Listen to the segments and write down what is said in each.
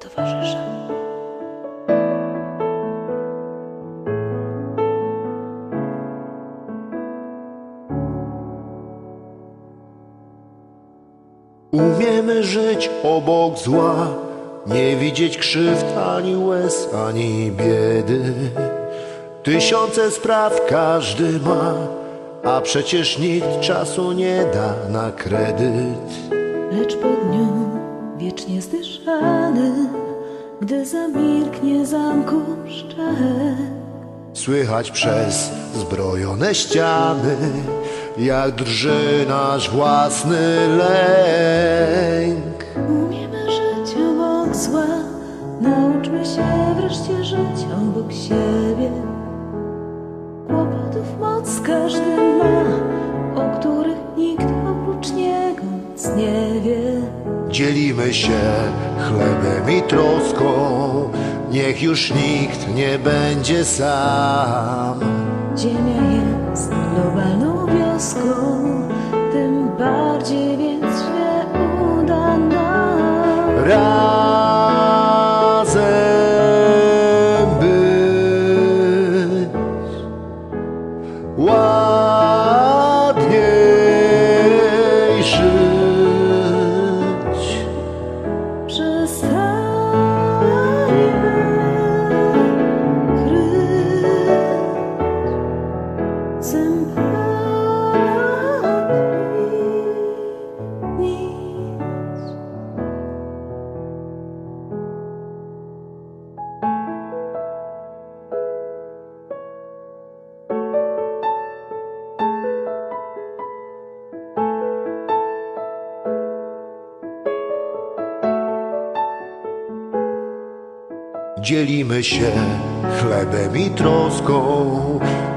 towarzysza. Umiemy żyć obok zła, nie widzieć krzywd ani łez, ani biedy. Tysiące spraw każdy ma, a przecież nikt czasu nie da na kredyt. Lecz po dniu wiecznie zdyszany, gdy zamilknie zamku szczek. Słychać przez zbrojone ściany, jak drży nasz własny lęk. Umiemy żyć obok zła, nauczmy się wreszcie żyć obok siebie. Kłopotów moc każdy ma, o których nikt oprócz niego nic nie wie. Dzielimy się chlebem i troską, niech już nikt nie będzie sam. Ziemia jest globalną wioską, tym bardziej więc Dzielimy się chlebem i troską,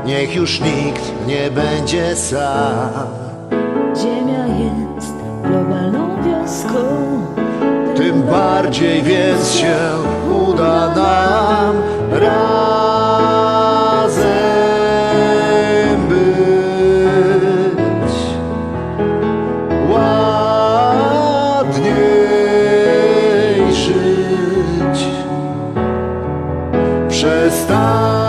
niech już nikt nie będzie sam. Ziemia jest globalną wioską, Tym bardziej więc się Przestańmy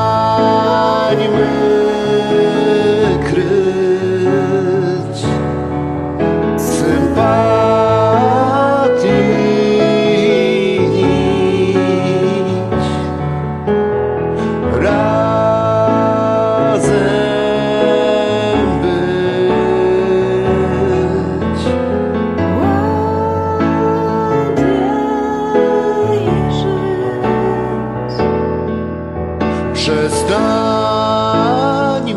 Przestańmy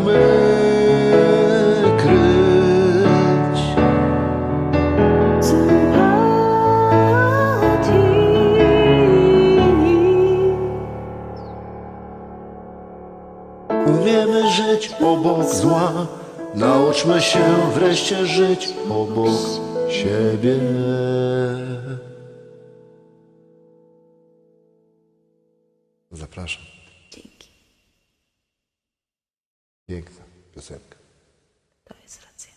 kryć Sympatii nic. Umiemy żyć obok zła Nauczmy się wreszcie żyć obok siebie Zapraszam. Piękna piosenka. To jest racja.